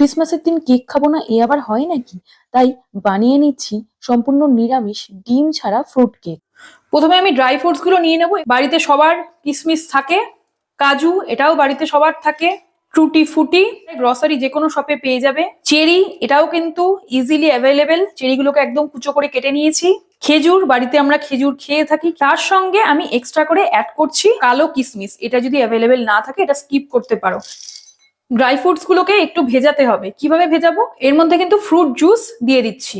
ক্রিসমাসের দিন কেক খাব না, এ আবার হয় নাকি? তাই বানিয়ে নিচ্ছি সম্পূর্ণ নিরামিষ ডিম ছাড়া ফ্রুট কেক প্রথমে আমি ড্রাই ফ্রুটসগুলো নিয়ে নেব। বাড়িতে সবার কিশমিশ থাকে, কাজু এটাও বাড়িতে সবার থাকে টুটি ফুটি গ্রসারি যে কোনো শপে পেয়ে যাবে। চেরি এটাও কিন্তু ইজিলি অ্যাভেলেবেল চেরিগুলোকে একদম কুচো করে কেটে নিয়েছি। খেজুর, বাড়িতে আমরা খেজুর খেয়ে থাকি। তার সঙ্গে আমি এক্সট্রা করে অ্যাড করছি কালো কিসমিস। এটা যদি অ্যাভেলেবেল না থাকে, এটা স্কিপ করতে পারো। ড্রাই ফ্রুটস গুলোকে একটু ভেজাতে হবে। কীভাবে ভেজাবো? এর মধ্যে কিন্তু ফ্রুট জুস দিয়ে দিচ্ছি।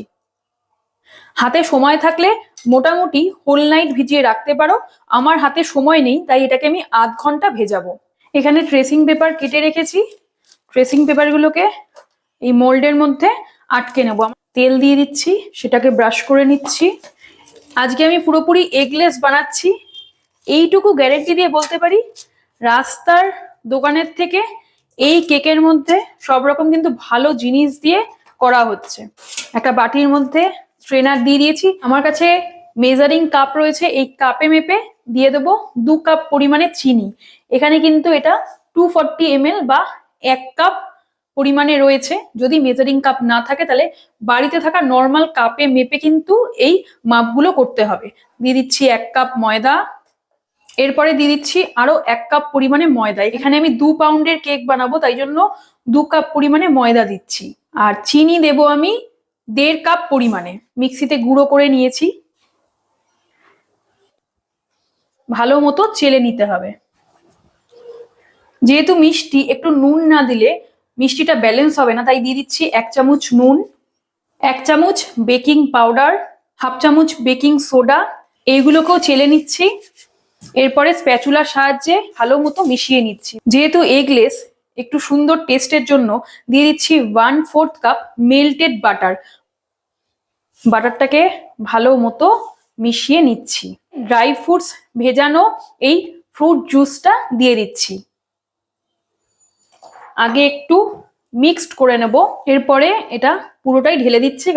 হাতে সময় থাকলে মোটামুটি হোল নাইট ভিজিয়ে রাখতে পারো। আমার হাতে সময় নেই, তাই এটাকে আমি আধ ঘণ্টা ভেজাবো। এখানে ট্রেসিং পেপার কেটে রেখেছি। ট্রেসিং পেপারগুলোকে এই মোল্ডের মধ্যে আটকে নেব। তেল দিয়ে দিচ্ছি, সেটাকে ব্রাশ করে নিচ্ছি। আজকে আমি পুরোপুরি এগলেস বানাচ্ছি। এইটুকু গ্যারেন্টি দিয়ে বলতে পারি, রাস্তার দোকানের থেকে এই কেকের মধ্যে সব রকম কিন্তু ভালো জিনিস দিয়ে করা হচ্ছে। একটা বাটির মধ্যে স্ট্রেনার দিয়ে দিয়েছি। আমার কাছে মেজারিং কাপ রয়েছে, এই কাপে মেপে দিয়ে দেবো দু কাপ পরিমাণে চিনি। এখানে কিন্তু এটা টু ফর্টি বা এক কাপ পরিমাণে রয়েছে। যদি মেজারিং কাপ না থাকে তাহলে বাড়িতে থাকা নর্মাল কাপে মেপে কিন্তু এই মাপগুলো করতে হবে। দিয়ে দিচ্ছি এক কাপ ময়দা এরপরে দিয়ে দিচ্ছি আরও এক কাপ পরিমাণে ময়দা। এখানে আমি দু পাউন্ডের কেক বানাবো, তাই জন্য দু কাপ পরিমাণে ময়দা দিচ্ছি। আর চিনি দেব আমি দেড় কাপ পরিমাণে। মিক্সিতে গুঁড়ো করে নিয়েছি। ভালো মতো চেলে নিতে হবে। যেহেতু মিষ্টি, একটু নুন না দিলে মিষ্টিটা ব্যালেন্স হবে না, তাই দিয়ে দিচ্ছি এক চামচ নুন, এক চামচ বেকিং পাউডার, হাফ চামচ বেকিং সোডা। এইগুলোকেও চেলে নিচ্ছি। এরপরে স্প্যাচুলার সাহায্যে ভালো মতো মিশিয়ে নিচ্ছি। যেহেতু এগলেস একটু সুন্দর টেস্টের জন্য দিয়ে দিচ্ছি one fourth cup melted butter বাটারটাকে ভালো মতো মিশিয়ে নিচ্ছি। ড্রাই ফ্রুটস ভেজানো এই ফ্রুট জুসটা দিয়ে দিচ্ছি। আগে একটু মিক্সড করে নেব, এরপরে এটা পুরোটাই ঢেলে দিচ্ছি।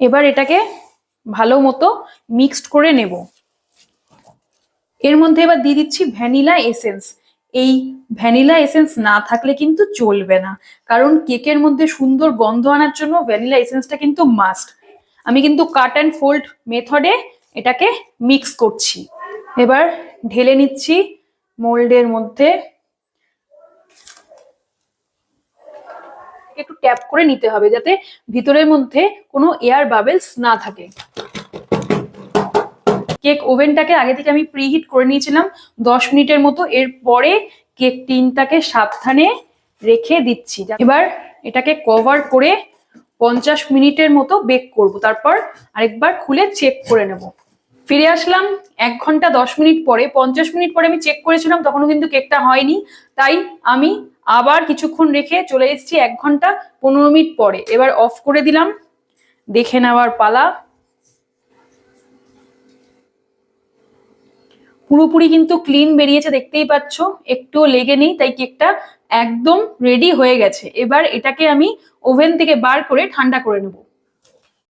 এবার এটাকে ভালো মতো মিক্সড করে নেব। এর মধ্যে এবার দিয়ে দিচ্ছি ভ্যানিলা এসেন্স। এই ভ্যানিলা এসেন্স না থাকলে কিন্তু চলবে না। কারণ কেকের মধ্যে সুন্দর গন্ধ আনার জন্য ভ্যানিলা এসেন্সটা কিন্তু মাস্ট আমি কিন্তু কাট অ্যান্ড ফোল্ড মেথডে এটাকে মিক্স করছি। এবার ঢেলে নিচ্ছি মোল্ডের মধ্যে। একটু ট্যাপ করে নিতে হবে যাতে ভিতরের মধ্যে কোনো এয়ার বাবেলস না থাকে। কেক ওভেনটাকে আগে থেকে আমি প্রিহিট করে নিয়েছিলাম দশ মিনিটের মতো। এরপরে কেক টিনটাকে সাবধানে রেখে দিচ্ছি। এবার এটাকে কভার করে পঞ্চাশ মিনিটের মতো বেক করব। তারপর আরেকবার খুলে চেক করে নেব। ফিরে আসলাম এক ঘণ্টা দশ মিনিট পরে। পঞ্চাশ মিনিট পরে আমি চেক করেছিলাম, তখনও কিন্তু কেকটা হয়নি। তাই আমি আবার কিছুক্ষণ রেখে চলে এসেছি এক ঘণ্টা পনেরো মিনিট পরে। এবার অফ করে দিলাম। দেখে নেওয়ার পালা। পুরোপুরি কিন্তু ক্লিন বেরিয়েছে, দেখতেই পাচ্ছ। একটুও লেগে নেই, তাই কেকটা একদম রেডি হয়ে গেছে। এবার এটাকে আমি ওভেন থেকে বার করে ঠান্ডা করে নেব।